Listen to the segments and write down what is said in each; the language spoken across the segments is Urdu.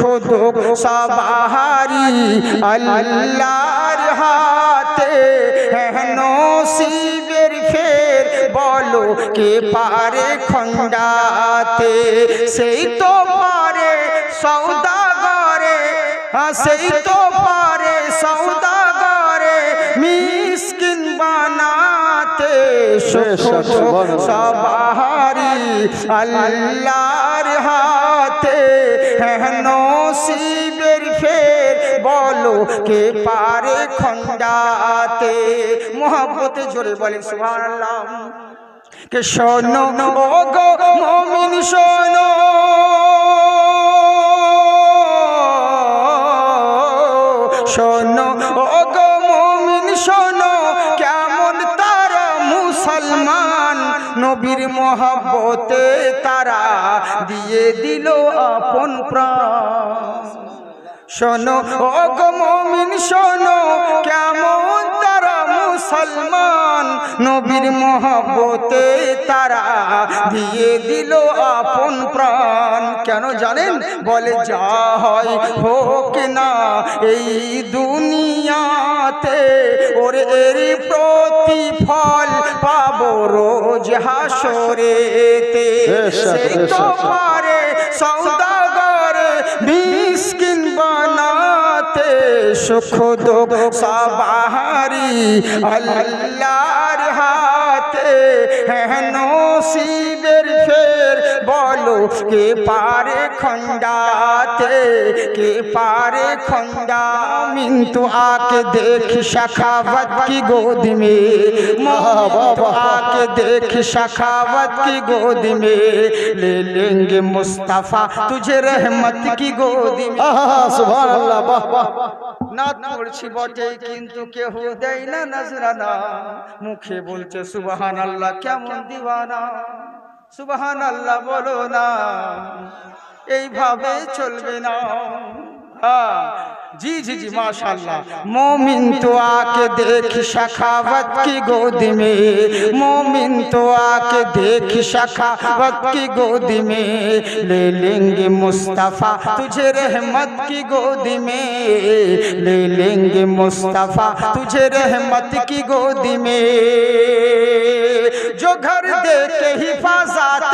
خود سباری اللہ رہاتے ہنو سی بیر پھر بولو کے پارے کھنڈاتے سی تو پارے سودا گارے۔ ہاں تو پارے سودا گارے مسکن بناتے۔ شکر سباری اللہ رہاتے ہنو নসিবের ফের বলো, কে পারে খণ্ডাতে? মোহাম্মতে জোরে বলেন, সুবহানাল্লাহ। কে শোনো ও গো মমিন, শোনো। শোনো ও শোনো। নবীর মহাব্বতে তারা দিয়ে দিল আপন প্রাণ। শোনো ও মমিন, শোনো, কেমন তারা মুসলমান। নবীর মহব্বতে তারা দিয়ে দিল আপন প্রাণ। কেন জানেন? বলে, যা হয় হোক না, এই দুনিয়াতে ওর এর প্রতিফল। রোজ হাসরেতে সেই তোমারে সৌদাগর বিস্কিন বানাতে সুখ দো সাবাহারি আল্লাহ بولو ফের বলো কে পারে খন্ডাতে কে পারে খন্ডা মিন্তু আকে দেখ শাখাবত কি گود میں محبت آ کے دیکھ شکاوت کی گود میں لے لیں گے مصطفیٰ تجھے رحمت کی گود میں سبحان বাহ না পড়ছি বটে, কিন্তু কেহ দেয় না নজরানা। মুখে বলছে সুবাহান আল্লাহ কেমন দিওয়ানা? সুবাহান আল্লাহ বলো না। এইভাবে চলবে না। হ্যাঁ جی، جی،, جی جی جی ماشاءاللہ۔ مومن تو آ کے دیکھ شکاوت کی گودی میں۔ مومن تو آ کے دیکھ شکاوت کی گودی میں۔ لے لیں گے مصطفیٰ تجھے رحمت کی گودی میں۔ لے لیں گے مصطفیٰ تجھے رحمت کی گودی میں۔ جو گھر دے کے حفاظت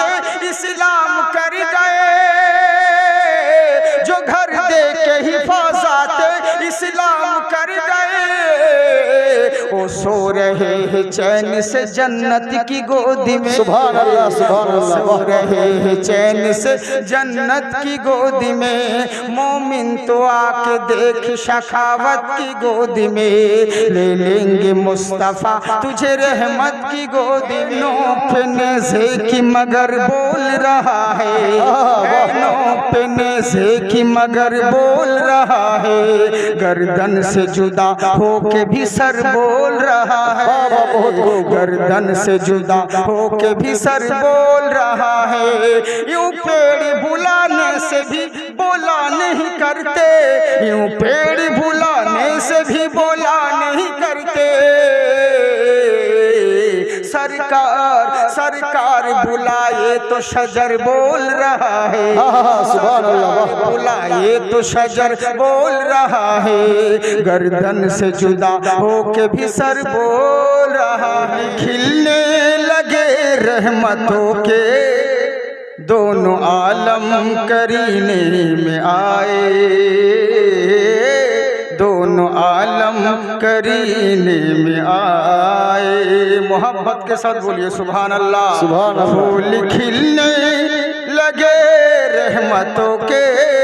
سو رہے ہیں چین سے جنت کی گودی میں۔ سبحان اللہ سبحان اللہ سو رہے ہیں چین سے جنت کی گودی میں۔ مومن تو آ کے دیکھ شکاوت کی گودی میں۔ لے لیں گے مصطفیٰ تجھے رحمت کی گودی۔ میں نوپنے نیزے کی مگر بول رہا ہے۔ نوپنے نیزے کی مگر بول رہا ہے۔ گردن سے جدا ہو کے بھی سر بول رہا ہے رہا ہے۔ ہاں، گردن سے جدا ہو کے بھی سر بول رہا ہے۔ یوں پیڑ بھولانے سے بھی بولا نہیں کرتے۔ یوں پیڑ بھولانے سے بھی بولا نہیں کرتے۔ سرکار سرکار بھولائے تو شجر بول رہا ہے۔ ہاں، ہاں، تو شجر بول رہا ہے۔ گردن سے جدا ہو کے بھی سر بول رہا ہے۔ کھلنے لگے رحمتوں کے۔ دونوں عالم کرینے میں آئے۔ دونوں عالم کرینے میں آئے۔ محبت کے ساتھ بولیے سبحان اللہ۔ سبحان اللہ۔ پھول کھلنے لگے رحمتوں کے۔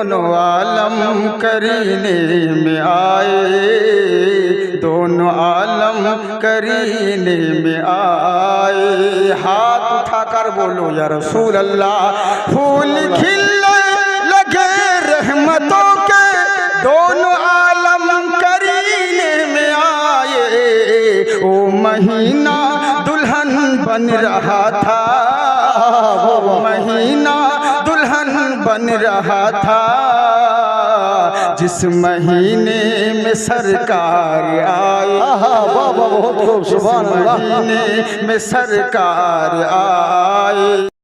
دونوں عالم کرینے میں آئے، دونوں عالم کرینے میں آئے۔ ہاتھ اٹھا کر بولو، یا رسول اللہ، پھول کھلنے لگے رحمتوں کے۔ دونوں عالم کرینے میں آئے۔ او مہینہ دلہن بن رہا تھا۔ وہ مہینہ بن رہا تھا جس مہینے میں سرکار آئے جس مہینے میں سرکار آئی۔